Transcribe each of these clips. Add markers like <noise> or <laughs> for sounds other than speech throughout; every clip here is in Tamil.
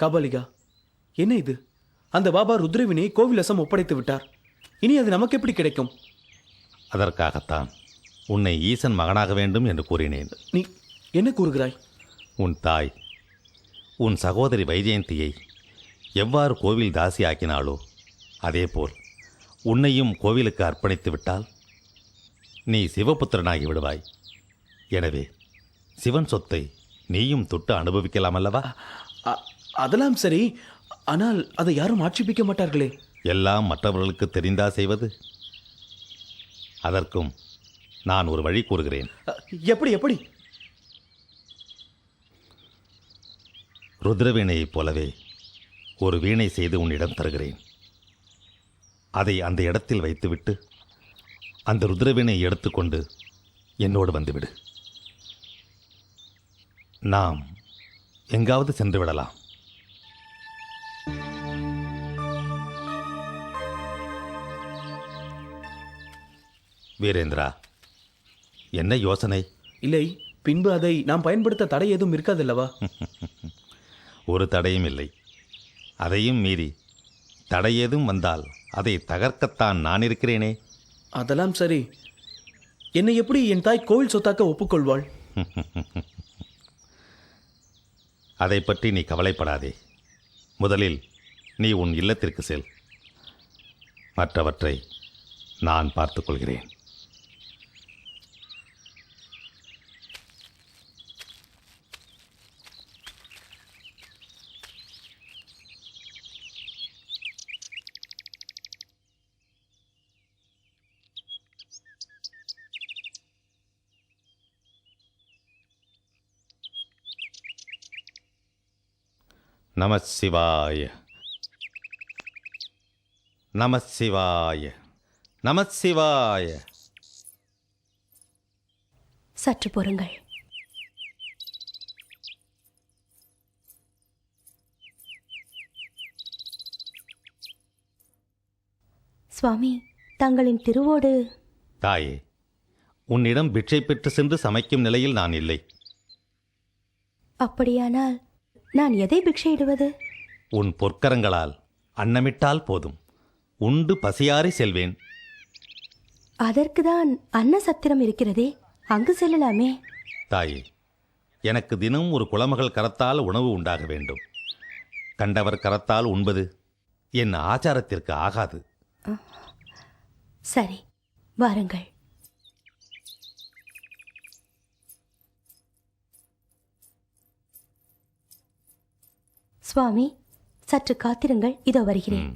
கபாலிகா என்ன இது? அந்த பாபா ருத்ரவினை கோவிலசம் ஒப்படைத்து விட்டார். இனி அது நமக்கு எப்படி கிடைக்கும்? அதற்காகத்தான் உன்னை ஈசன் மகனாக வேண்டும் என்று கூறினேன். நீ என்ன கூறுகிறாய்? உன் தாய் உன் சகோதரி வைஜெயந்தியை எவ்வாறு கோவில் தாசி ஆக்கினாளோ அதேபோல் உன்னையும் கோவிலுக்கு அர்ப்பணித்து விட்டால் நீ சிவபுத்திரனாகி விடுவாய். எனவே சிவன் சொத்தை நீயும் தொட்டு அனுபவிக்கலாம் அல்லவா? அதெல்லாம் சரி. ஆனால் அதை யாரும் ஆட்சேபிக்க மாட்டார்களே. எல்லாம் மற்றவர்களுக்கு தெரிந்தா செய்வது? அதற்கும் நான் ஒரு வழி கூறுகிறேன். எப்படி எப்படி? ருத்ரவீணையைப் போலவே ஒரு வீணை செய்து உன்னிடம் தருகிறேன். அதை அந்த இடத்தில் வைத்துவிட்டு அந்த ருத்ரவீணையை எடுத்துக்கொண்டு என்னோடு வந்துவிடு. நாம் எங்காவது சென்று விடலாம். வீரேந்திரா என்ன யோசனை? இல்லை பின்பு அதை நாம் பயன்படுத்த தடை எதுவும் இருக்காதல்லவா? <laughs> ஒரு தடையும் இல்லை. அதையும் மீறி தடை ஏதும் வந்தால் அதை தகர்க்கத்தான் நான் இருக்கிறேனே. அதெல்லாம் சரி. என்னை எப்படி என் தாய் கோவில் சொத்தாக்க ஒப்புக்கொள்வாள்? <laughs> அதை பற்றி நீ கவலைப்படாதே. முதலில் நீ உன் இல்லத்திற்கு செல். மற்றவற்றை நான் பார்த்துக்கொள்கிறேன் நம சிவாய. நம சிவாய. நம சிவாய. சற்று பொறுங்கள். சுவாமி தங்களின் திருவோடு தாயே உன்னிடம் பிட்சை பெற்று சென்று சமைக்கும் நிலையில் நான் இல்லை. அப்படியானால் நான் எதை பிக்ஷையிடுவது? உன் பொற்கரங்களால் அன்னமிட்டால் போதும். உண்டு பசியாறி செல்வேன். அதற்குதான் அன்ன சத்திரம் இருக்கிறதே. அங்கு செல்லலாமே. தாயே எனக்கு தினம் ஒரு குலமகள் கரத்தால் உணவு உண்டாக வேண்டும். கண்டவர் கரத்தால் உண்பது. என் ஆச்சாரத்திற்கு ஆகாது. சரி வாருங்கள். சுவாமி சற்று காத்திருங்கள் இதோ வருகிறேன்.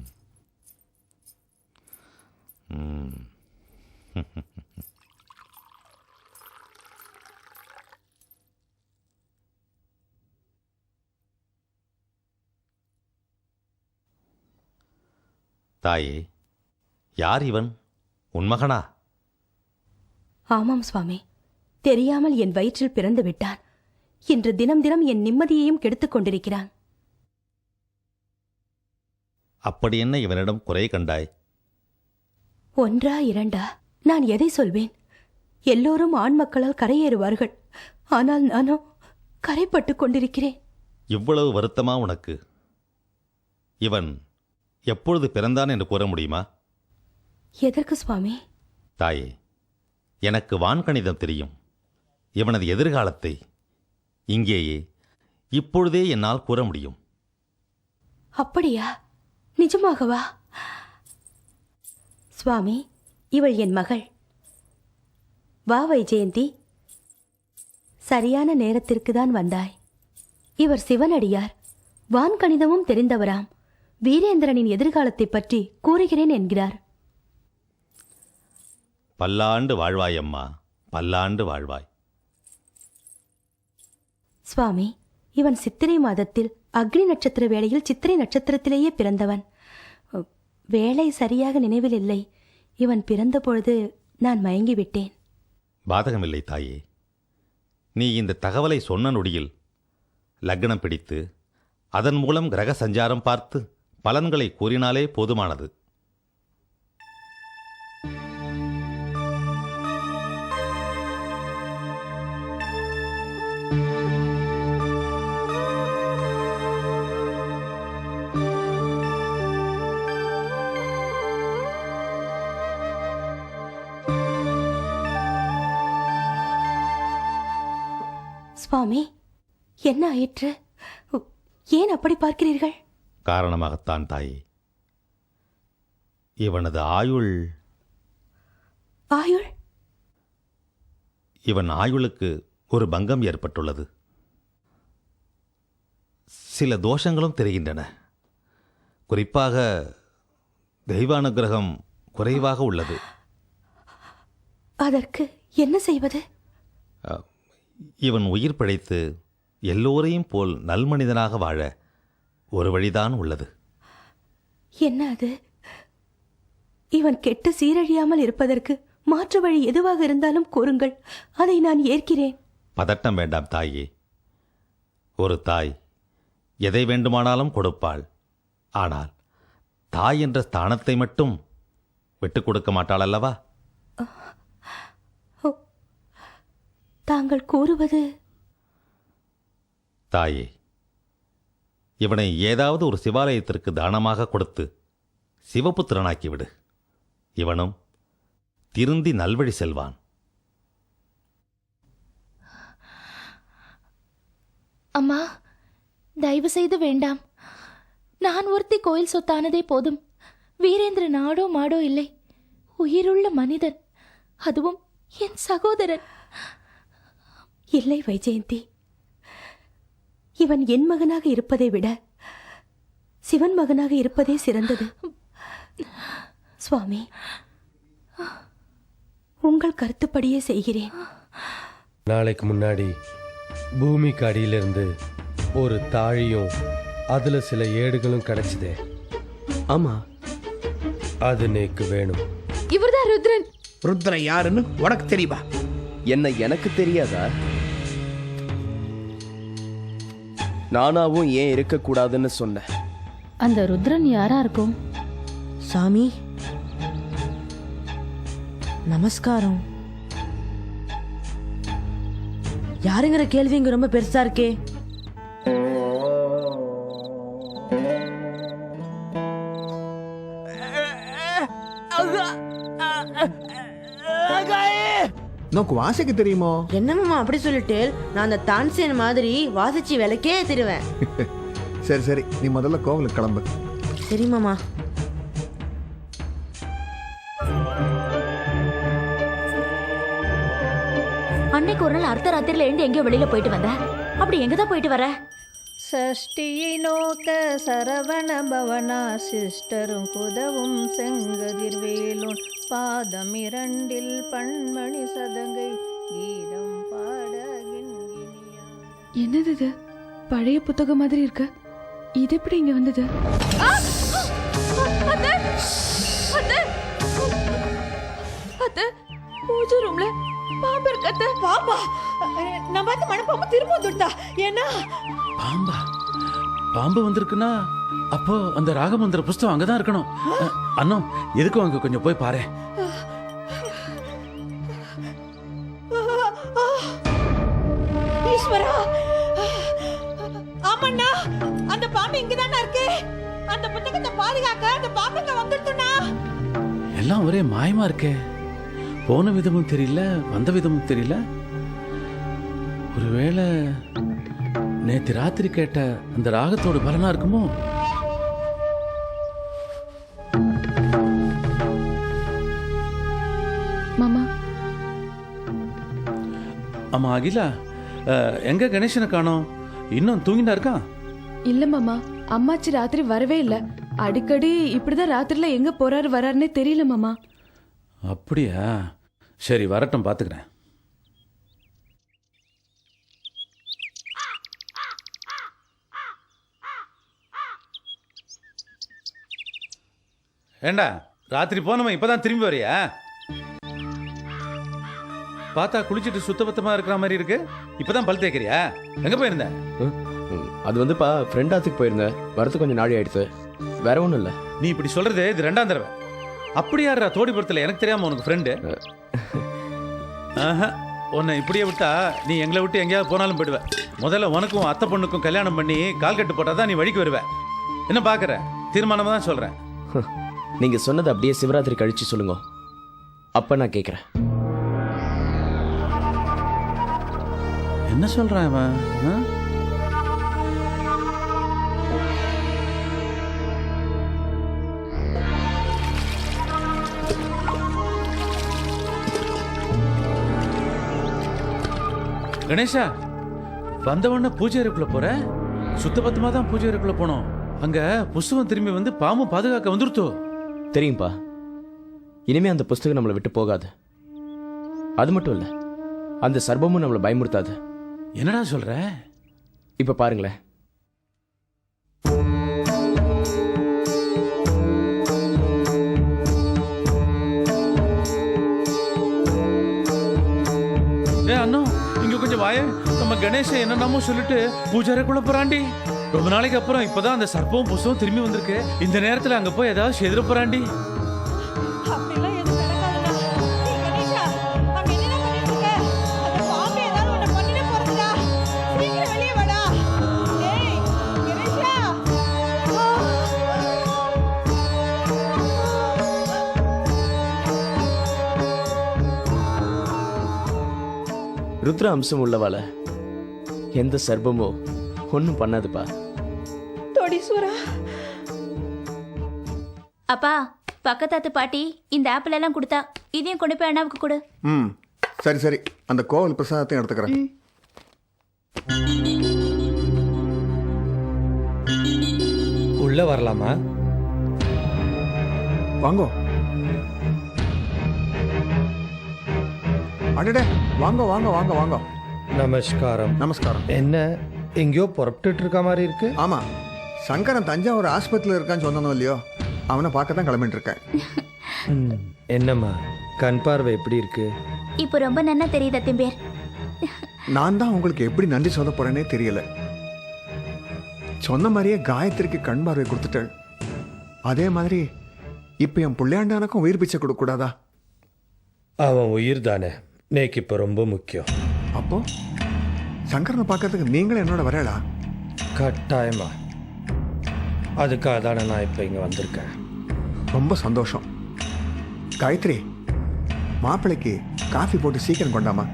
<laughs> தாயே யார் இவன்? உன் மகனா? ஆமாம் சுவாமி தெரியாமல் என் வயிற்றில் பிறந்து விட்டான். இன்று தினம் தினம் என் நிம்மதியையும் கெடுத்துக் கொண்டிருக்கிறான். அப்படி என்ன இவனிடம் குறை கண்டாய்? ஒன்றா இரண்டா? நான் எதை சொல்வேன்? எல்லோரும் ஆண் மக்களால் கரையேறுவார்கள். ஆனால் நானோ கரைப்பட்டுக் கொண்டிருக்கிறேன். இவ்வளவு வருத்தமா உனக்கு? இவன் எப்பொழுது பிறந்தான் என்று கூற முடியுமா? எதற்கு சுவாமி? தாயே எனக்கு வான்கணிதம் தெரியும். இவனது எதிர்காலத்தை இங்கேயே இப்பொழுதே என்னால் கூற முடியும். அப்படியா? நிஜமாகவா? சுவாமி இவள் என் மகள். வா வைஜெயந்தி. சரியான நேரத்திற்கு தான் வந்தாய். இவர் சிவனடியார். வான்கணிதமும் தெரிந்தவராம். வீரேந்திரனின் எதிர்காலத்தைப் பற்றி கூறுகிறேன் என்கிறார். பல்லாண்டு வாழ்வாய் அம்மா பல்லாண்டு வாழ்வாய். சுவாமி இவன் சித்திரை மாதத்தில் அக்னி நட்சத்திர வேளையில் சித்திரை நட்சத்திரத்திலேயே பிறந்தவன். வேலை சரியாக நினைவில் இல்லை. இவன் பிறந்த பொழுது நான் மயங்கிவிட்டேன். பாதகமில்லை தாயே. நீ இந்த தகவலை சொன்ன நொடியில் லக்னம் பிடித்து அதன் மூலம் கிரக சஞ்சாரம் பார்த்து பலன்களை கூறினாலே போதுமானது. சுவாமி என்ன ஆயிற்று? ஏன் அப்படி பார்க்கிறீர்கள்? காரணமாகத்தான் தாயே. இவனது ஆயுள் ஆயுள்? இவன் ஆயுளுக்கு ஒரு பங்கம் ஏற்பட்டுள்ளது. சில தோஷங்களும் தெரிகின்றன. குறிப்பாக தெய்வானுக்கிரகம் குறைவாக உள்ளது. அதற்கு என்ன செய்வது? இவன் உயிர் பிழைத்து எல்லோரையும் போல் நல்மனிதனாக வாழ ஒரு வழிதான் உள்ளது. என்ன அது? இவன் கெட்டு சீரழியாமல் இருப்பதற்கு மாற்று வழி எதுவாக இருந்தாலும் கூறுங்கள். அதை நான் ஏற்கிறேன். பதட்டம் வேண்டாம் தாயே. ஒரு தாய் எதை வேண்டுமானாலும் கொடுப்பாள். ஆனால் தாய் என்ற ஸ்தானத்தை மட்டும் விட்டுக் கொடுக்க மாட்டாள் அல்லவா? தாங்கள் கூறுவது? தாயே இவனை ஏதாவது ஒரு சிவாலயத்திற்கு தானமாக கொடுத்து சிவபுத்திரனாக்கி விடு இவனும் திருந்தி நல்வழி செல்வான். அம்மா தயவு செய்து வேண்டாம். நான் ஒருத்தி கோயில் சொத்தானதே போதும். வீரேந்திர நாடோ மாடோ இல்லை. உயிருள்ள மனிதன். அதுவும் என் சகோதரன். இல்லை வைஜெயந்தி. இவன் என் மகனாக இருப்பதை விட சிவன் மகனாக இருப்பதே சிறந்தது. சுவாமி உங்கள் கருத்துப்படியே செய்கிறேன். நாளைக்கு முன்னாடி பூமிக்கு அடியிலிருந்து ஒரு தாழியும் அதுல சில ஏடுகளும் கிடைச்சதே. ஆமா. அது நேக்கு வேணும். இவர்தான் ருத்ரன். ருத்ரன் யாருன்னு உனக்கு தெரியுமா? என்ன எனக்கு தெரியாதா? நானாவும் ஏன் இருக்கக்கூடாதுன்னு சொன்னேன். அந்த ருத்ரன் யாரா இருக்கும்? சாமி. நமஸ்காரம். யாருங்கிற கேள்வி இங்க ரொம்ப பெருசா இருக்கே. நோக்கு வாசிக்க தெரியுமோ? என்னமாமா அப்படி சொல்லிட்டு நான் அந்த தான்சேன் மாதிரி வாசிச்சு விளக்கே தருவேன் <laughs> சரி சரி. நீ முதல்ல கோவிலுக்கு கிளம்பு. சரி மாமா. அன்னைக்கு ஒரு நாள் அர்த்த ராத்திரில எழுந்து எங்கேயோ வெளியில போயிட்டு வந்த. அப்படி எங்க தான் போயிட்டு வர? சஷ்டியை நோக்க சரவண பவனா சிஸ்டரும் குதவும் செங்கதிர்வேலோன் பாதம் இரண்டில் பண்மணி சதங்கை கீதம் என்னது இது? பழைய புத்தகம் மாதிரி இருக்கு. இது எப்படி இங்க வந்தது? பூஜை ரூம்ல பாம்பு இருக்கு அத்தை. பாம்பா? நம்ம பார்த்து மனப்பாம்பு திரும்ப வந்துட்டா ஏன்னா பாம்பா? பாம்பு வந்திருக்குன்னா அப்போ அந்த ராகமந்திர புஸ்தகம் அங்கதான் இருக்கணும். அஹ், அண்ணம் எதுக்கும் அங்க கொஞ்சம் போய் பாரு. ஈஸ்வரா! ஆமாண்ணா அந்த பாம்பு இங்கதானா இருக்கு. அந்த புத்தகத்தை பாதுகாக்க அந்த பாம்பு இங்க வந்துடுத்துண்ணா எல்லாம் ஒரே மாயமா இருக்கே. போன விதமும் தெரியல வந்த விதமும் தெரியல. ஒருவேளை நேத்து ராத்திரி கேட்ட அந்த ராகத்தோட பலனா இருக்குமோ? ஆமா அகிலா. எங்க கணேசனை காணோம்? இன்னும் தூங்கினா இருக்கான் இல்ல மாமா அம்மாச்சி ராத்திரி வரவே இல்ல. அடிக்கடி இப்படிதான் ராத்திரில எங்க போறாரு வராருன்னே தெரியல மாமா. அப்படியா? சரி வரட்டும் பாத்துக்கிறேன். ஏண்டா ராத்திரி போனவன் இப்பதான் திரும்பி வரியா? பார்த்தா குளிச்சிட்டு சுத்தபத்தமா இருக்கிற மாதிரி இருக்கு. இப்பதான் பல் தேய்க்கிறியா? எங்க போயிருந்த? அது வந்துப்பா ஃப்ரெண்ட் ஆத்துக்கு போயிருந்தேன் வரது கொஞ்சம் நாடி ஆயிடுச்சு வேற ஒன்றும் இல்லை. நீ இப்படி சொல்றது இது ரெண்டாம் தடவை. அப்படி யாரா தோடிபுரத்தில் எனக்கு தெரியாம உனக்கு ஃப்ரெண்டு உன்னை இப்படியே விட்டா நீ எங்களை விட்டு எங்கேயாவது போனாலும் போயிடுவ. முதல்ல உனக்கும் அத்தை பொண்ணுக்கும் கல்யாணம் பண்ணி கால் கட்டு போட்டால் தான் நீ வழிக்கு வருவ. என்ன பார்க்குற தீர்மானமாக தான் சொல்கிறேன் நீங்க சொன்னது அப்படியே சிவராத்திரி கழிச்சு சொல்லுங்க. அப்ப நான் கேட்குறேன் என்ன சொல்கிறான் இவன்? கணேஷா வந்தவொடனே பூஜை அறைக்குள்ள போற? சுத்தபத்தமா தான் பூஜை அறைக்குள்ள போனோம். அங்க புஸ்தகம் திரும்பி வந்து பாம்பு பாதுகாக்க வந்துருத்தோ? தெரியும்பா. இனிமே அந்த புஸ்தகம் நம்மளை விட்டு போகாது. அது மட்டும் இல்ல அந்த சர்பமும் நம்மளை பயமுறுத்தாது. என்னடா சொல்ற? இப்ப பாருங்களேன் ஏ அண்ணா இங்க கொஞ்சம் வாய. நம்ம கணேசன் என்னென்னமோ சொல்லிட்டு பூஜாரைக்குள்ள போறாண்டி ரொம்ப நாளைக்கு அப்புறம் இப்பதான் அந்த சர்ப்பம் புஸ்தகம் திரும்பி வந்திருக்கு. இந்த நேரத்துல அங்க போய் ஏதாவது செதிர போறாண்டி ருத்ர அம்சம் உள்ளவால எந்த சர்பமோ ஒன்றும் பண்ணாதுப்பா. தொடிசுரா அப்பா பக்கத்தாத்து பாட்டி இந்த ஆப்பிள் எல்லாம் கொடுத்தா இதையும் கொண்டு போய் அண்ணாவுக்கு கொடு. ம் சரி சரி. அந்த கோவில் பிரசாதத்தையும் எடுத்துக்கிறேன். உள்ள வரலாமா? வாங்கோ. அடடே வாங்க வாங்க வாங்க வாங்க. நமஸ்காரம். நமஸ்காரம். என்ன எங்கேயோ புறப்பட்டுட்டு இருக்க மாதிரி இருக்கு? ஆமா. சங்கரன் தஞ்சாவூர் ஆஸ்பத்திரியில் இருக்கான்னு சொன்னனோ இல்லையோ? அவனை பார்க்க தான் கிளம்பிட்டு இருக்கேன் என்னம்மா கண் பார்வை எப்படி இருக்கு? இப்போ ரொம்ப நன்னா தெரியுது அத்திம்பேர் நான் தான் உங்களுக்கு எப்படி நன்றி சொல்ல போறேனே தெரியல. சொன்ன மாதிரியே காயத்ரிக்கு கண் பார்வை கொடுத்துட்டேன். அதே மாதிரி இப்போ என் பிள்ளையாண்டானுக்கும் உயிர் பிச்சை கொடுக்க கூடாதா அவன் உயிர் தானே நேக்கு இப்போ ரொம்ப முக்கியம். அப்போ? சங்கரனை பார்க்கறதுக்கு நீங்களும் என்னோட வரலா கட்டாயமா. அதுக்காக தானே நான் இப்போ இங்கே வந்திருக்கேன். ரொம்ப சந்தோஷம். காயத்ரி மாப்பிள்ளைக்கு காஃபி போட்டு சீக்கிரம் கொண்டாமா?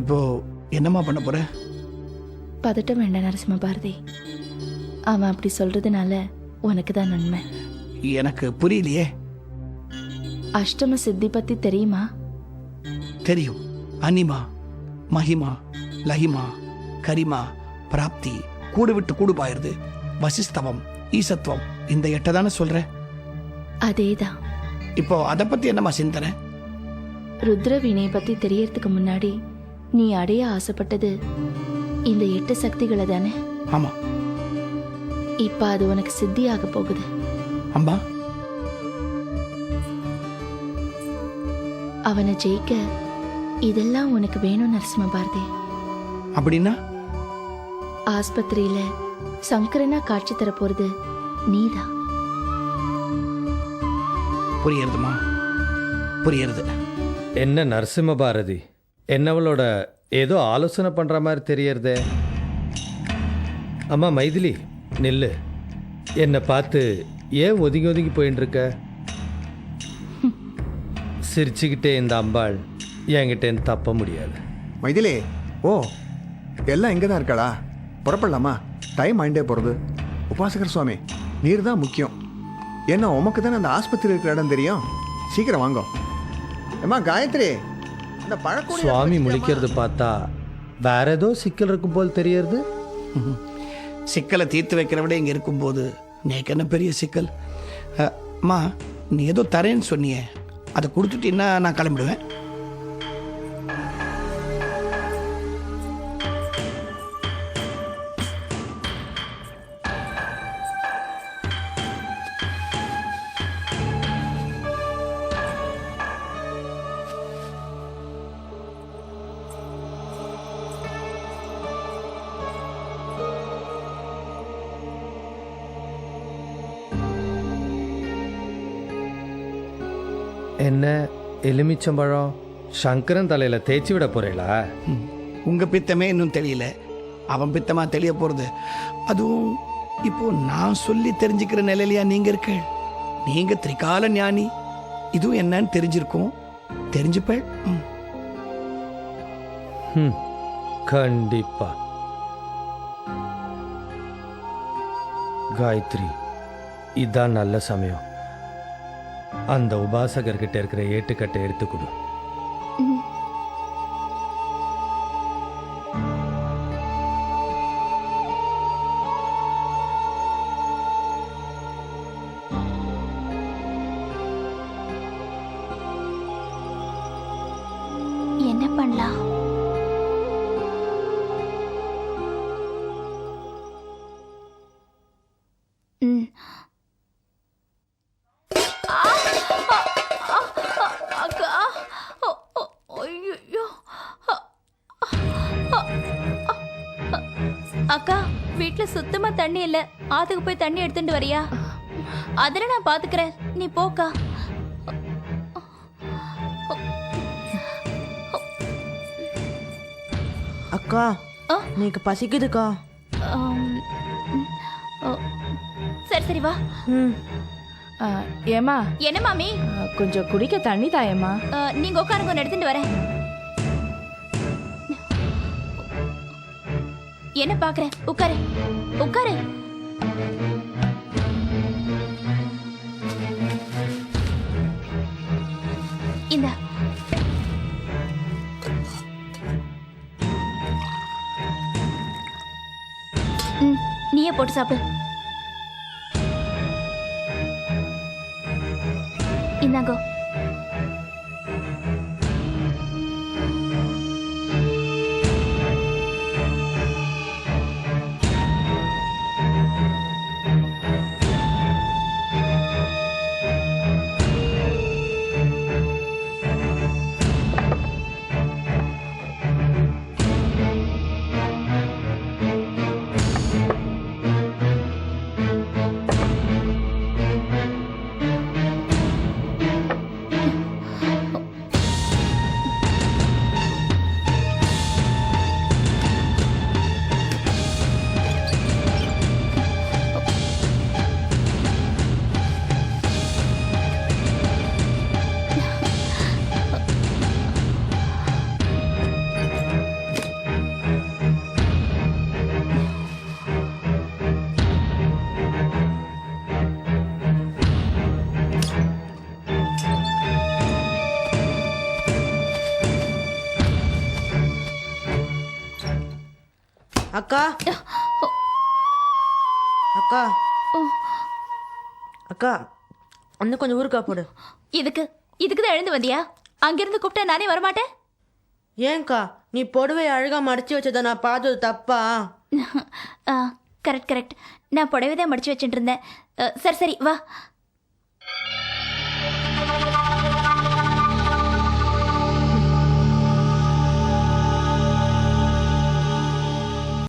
இப்போ என்னம்மா பண்ண போற? பதட்டம் வேண்டாம் நரசிம்ம பாரதி அவன் அப்படி சொல்றதுனால உனக்கு தான் நன்மை. எனக்கு புரியலையே. அஷ்டம சித்தி பத்தி தெரியுமா? தெரியும். அனிமா மகிமா லஹிமா கரிமா பிராப்தி கூடு விட்டு கூடு பாயிருது வசிஸ்தவம் ஈசத்துவம் இந்த எட்டை தானே சொல்ற? அதேதான். இப்போ அதை பத்தி என்னம்மா சிந்தனை? ருத்ர வீணை பத்தி தெரியறதுக்கு முன்னாடி நீ அடைய ஆசைப்பட்டது இந்த எட்டு சக்திகளை தானே ஆமா. இப்ப அது உனக்கு சித்தியாக போகுது. அம்பா. அவனை ஜெயிக்க இதெல்லாம் உனக்கு வேணும் நரசிம்ம பாரதி அப்படின்னா? ஆஸ்பத்திரியில சங்கரனா காட்சி தர போறது நீதான் புரியுறதுமா புரியுறது என்ன நரசிம்ம பாரதி என்னவளோட ஏதோ ஆலோசனை பண்ணுற மாதிரி தெரியறதே. அம்மா மைதிலி. நில்லு. என்னை பார்த்து ஏன் ஒதுங்கி ஒதுங்கி போயின்னு இருக்க சிரிச்சுக்கிட்டே இந்த அம்பாள் என்கிட்டேன்னு தப்ப முடியாது. மைதிலே ஓ எல்லாம் இங்கே தான் இருக்காளா புறப்படலாமா? டைம் ஆயிண்டே போகிறது உபாசகர் சுவாமி நீர் தான் முக்கியம். ஏன்னா உமக்கு தானே அந்த ஆஸ்பத்திரி இருக்கிற இடம் தெரியும்? சீக்கிரம் வாங்கோ. ஏம்மா காயத்ரி இந்த பழக்கூட சுவாமி முழிக்கிறது பார்த்தா வேற ஏதோ சிக்கல் இருக்கும் போல் தெரியறது. சிக்கலை தீர்த்து வைக்கிற விட இங்கே இருக்கும்போது நேக்கு என்ன பெரிய சிக்கல்? அம்மா நீ ஏதோ தரேன்னு சொன்னியே. அதை கொடுத்துட்டீங்கன்னா நான் கிளம்பிடுவேன்? எலுமிச்சம்பழம் சங்கரன் தலையில தேய்ச்சி விட போறீங்களா? உங்கள் பித்தமே இன்னும் தெரியல அவன் பித்தமா தெரிய போகிறது அதுவும் இப்போ நான் சொல்லி தெரிஞ்சுக்கிற நிலையிலையா நீங்கள் இருக்க? நீங்க திரிகால ஞானி. இதுவும் என்னன்னு தெரிஞ்சிருக்கும். தெரிஞ்சுப்பேள் ம். கண்டிப்பா. காயத்ரி இதான் நல்ல சமயம். அந்த உபாசகர்கிட்ட இருக்கிற ஏட்டுக்கட்டை எடுத்து கொடு. என்ன பண்ணலாம்? தண்ணி இல்ல. ஆத்துக்கு போய் தண்ணி எடுத்துட்டு வரியா? அதெல்லாம் நான் பாத்துக்கிறேன். நீ போக்கா. அக்கா ஆ? நீக்கு பசிக்குதுக்கா? சரி சரி வா. ஏமா என்ன மாமி? கொஞ்சம் குடிக்க தண்ணி தாயம்மா. நீங்க உட்காருங்க ஒன்று எடுத்துட்டு வரேன். என்ன பாக்குறேன் உட்காரு. உட்காரு. இந்த. நீயே போட்டு சாப்பிடு. இந்தாங்கோ. அக்கா. அக்கா. அக்கா இன்னும் கொஞ்சம் ஊருக்கா போடு. இதுக்கு இதுக்கு தான் எழுந்து வந்தியா? அங்கிருந்து கூப்பிட்டா நானே வரமாட்டேன்? ஏன்க்கா நீ புடவை அழகா மடிச்சு வச்சதை நான் பார்த்தது தப்பா? <laughs> கரெக்ட் கரெக்ட் நான் புடவை தான் மடிச்சு வச்சுட்டு இருந்தேன். சரி சரி வா.